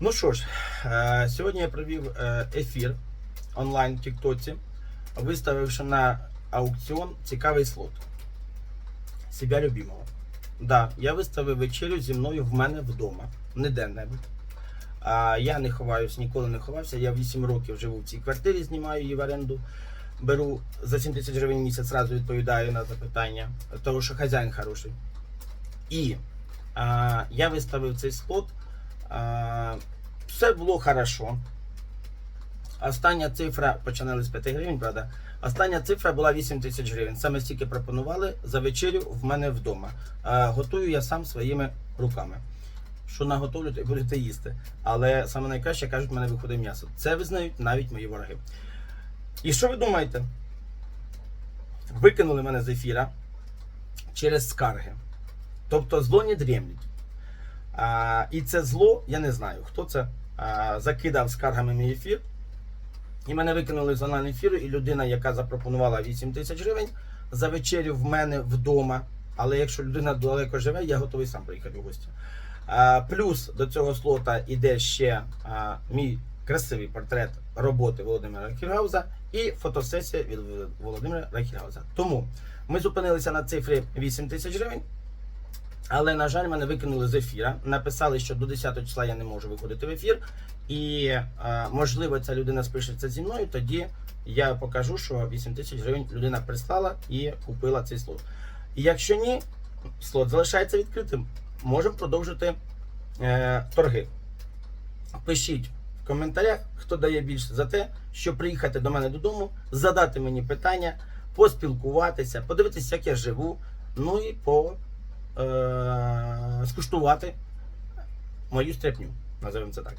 Ну що ж, е, сьогодні я провів е, ефір онлайн в Тіктоці, виставивши на аукціон цікавий слот себя любимого. Да, я виставив вечерю зі мною в мене вдома, не де-небудь. Я не ховаюсь, ніколи не ховався. Я 8 років живу в цій квартирі, знімаю її в оренду. Беру за 7 тисяч гривень місяць, зразу відповідаю на запитання, тому що хазяїн хороший. І а, я виставив цей слот. Все було хорошо. Остання цифра, починали з 5 гривень, правда. Остання цифра була 8 тисяч гривень. Саме стільки пропонували за вечерю в мене вдома. Готую я сам своїми руками. Що наготовлю, то й будете їсти. Але саме найкраще кажуть, в мене виходить м'ясо. Це визнають навіть мої вороги. І що ви думаєте? Викинули мене з ефіра через скарги. Тобто зло не дрімлять. І це зло, я не знаю, хто це а, закидав скаргами мій ефір. І мене викинули з онлайн ефіру, і людина, яка запропонувала 8 тисяч гривень за вечерю в мене вдома. Але якщо людина далеко живе, я готовий сам приїхати в гості. Плюс до цього слота іде ще мій красивий портрет роботи Володимира Рахіргауза і фотосесія від Володимира Рахіргауза. Тому ми зупинилися на цифрі 8 тисяч гривень. Але, на жаль, мене викинули з ефіра. Написали, що до 10 числа я не можу виходити в ефір. І е, можливо, ця людина спишеться зі мною. Тоді я покажу, що 8 тисяч гривень людина прислала і купила цей слот. І якщо ні, слот залишається відкритим. Можемо продовжити е, торги. Пишіть в коментарях, хто дає більше за те, щоб приїхати до мене додому, задати мені питання, поспілкуватися, подивитися, як я живу, ну і по е, скуштувати мою стряпню, називаємо це так.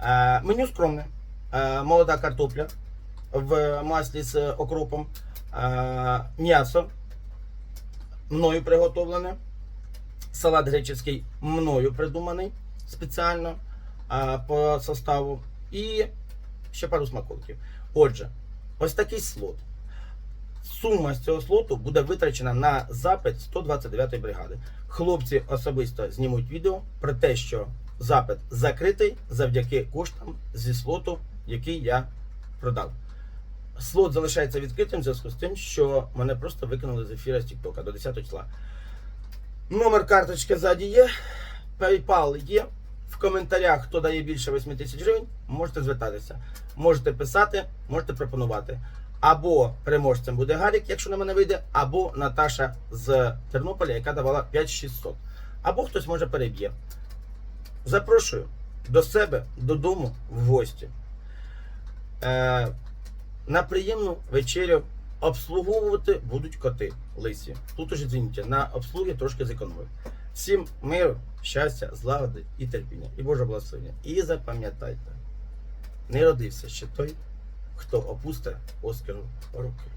Е, меню скромне. Е, молода картопля в маслі з окропом, е, м'ясо мною приготовлене, салат греческий мною придуманий спеціально е, по составу і ще пару смаколиків. Отже, ось такий слот. Сума з цього слоту буде витрачена на запит 129-ї бригади. Хлопці особисто знімуть відео про те, що запит закритий завдяки коштам зі слоту, який я продав. Слот залишається відкритим в зв'язку з тим, що мене просто викинули з ефіра з TikTok до 10 числа. Номер карточки ззаді є, PayPal є. В коментарях, хто дає більше 8 тисяч гривень, можете звертатися. Можете писати, можете пропонувати. Або переможцем буде Гарік, якщо на мене вийде, або Наташа з Тернополя, яка давала 5600. Або хтось може переб'є. Запрошую до себе додому в гості. Е, на приємну вечерю обслуговувати будуть коти лисі. Тут уже дзвініть, на обслуги трошки зекономив. Всім миру, щастя, злагоди і терпіння. І Боже благословення. І запам'ятайте, не родився ще той, хто опусте Оскару руки.